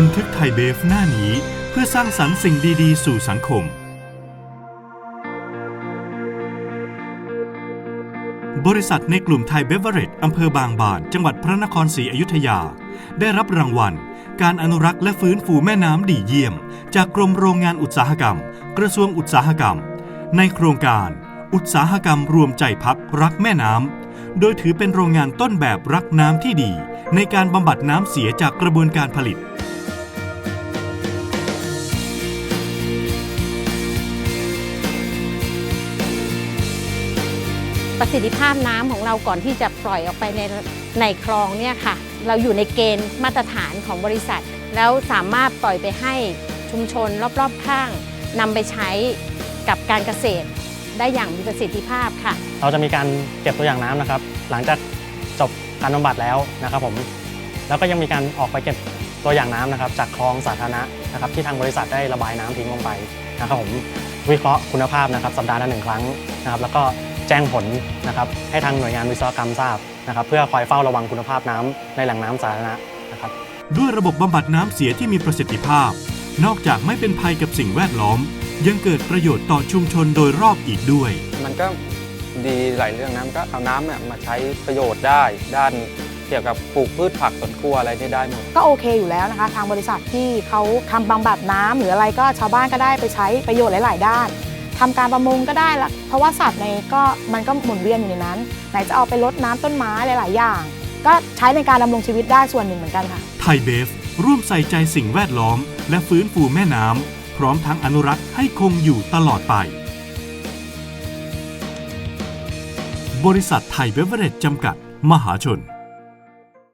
บันทึกไทยเบฟหน้านี้เพื่อสร้างสรรค์สิ่งดี ๆ สู่สังคม บริษัทในกลุ่มไทยเบเวอเรจอำเภอบางบาน จังหวัดพระนครศรีอยุธยา ได้รับรางวัล การอนุรักษ์และฟื้นฟูแม่น้ำดีเยี่ยม จากกรมโรงงานอุตสาหกรรม กระทรวงอุตสาหกรรม ในโครงการ อุตสาหกรรมรวมใจพักรักแม่น้ำโดยถือเป็นโรงงานต้นแบบรักน้ำที่ดี ในการบำบัดน้ำเสียจากกระบวนการผลิต ประสิทธิภาพน้ำของเราก่อนที่จะปล่อยออกไปในในคลองเนี่ยค่ะ เราอยู่ในเกณฑ์มาตรฐานของบริษัท แล้วสามารถปล่อยไปให้ชุมชนรอบๆข้างนำไปใช้กับการเกษตรได้อย่างมีประสิทธิภาพค่ะ เราจะมีการเก็บตัวอย่างน้ำนะครับ หลังจากจบการบำบัดแล้วนะครับผมแล้วก็ยังมีการออกไปเก็บตัวอย่างน้ำนะครับ จากคลองสาธารณะนะครับ ที่ทางบริษัทได้ระบายน้ำทิ้งลงไปนะครับผมวิเคราะห์คุณภาพนะครับ สัปดาห์ละหนึ่งครั้งนะครับ แล้วก็ แจ้งผลนะครับให้ทางหน่วยงานวิศวกรรมทราบนะครับเพื่อคอยเฝ้าระวังคุณภาพน้ำในแหล่งน้ำสาธารณะนะครับด้วยระบบบำบัดน้ำเสียที่มีประสิทธิภาพ นอกจากไม่เป็นภัยกับสิ่งแวดล้อม ยังเกิดประโยชน์ต่อชุมชนโดยรอบอีกด้วย มันก็ดีหลายเรื่องนะมันก็เอาน้ำเนี่ยมาใช้ประโยชน์ได้ด้านเกี่ยวกับปลูกพืชผักสวนครัวอะไรนี่ได้หมดก็โอเคอยู่แล้วนะคะ ทางบริษัทที่เขาทำบำบัดน้ำหรืออะไรก็ชาวบ้านก็ได้ไปใช้ประโยชน์หลาย ๆ ด้าน ทำการประมงก็ได้ละเพราะว่าสัตว์ในก็มันก็หมุนเวียนอยู่ในนั้น ไหนจะเอาไปลดน้ำต้นไม้หลาย ๆ อย่าง ก็ใช้ในการดำรงชีวิตได้ส่วนหนึ่งเหมือนกันค่ะไทยเบฟร่วมใส่ใจสิ่งแวดล้อม และฟื้นฟูแม่น้ำพร้อมทั้งอนุรักษ์ให้คงอยู่ตลอดไป บริษัทไทยเบเวอเรจจำกัด มหาชน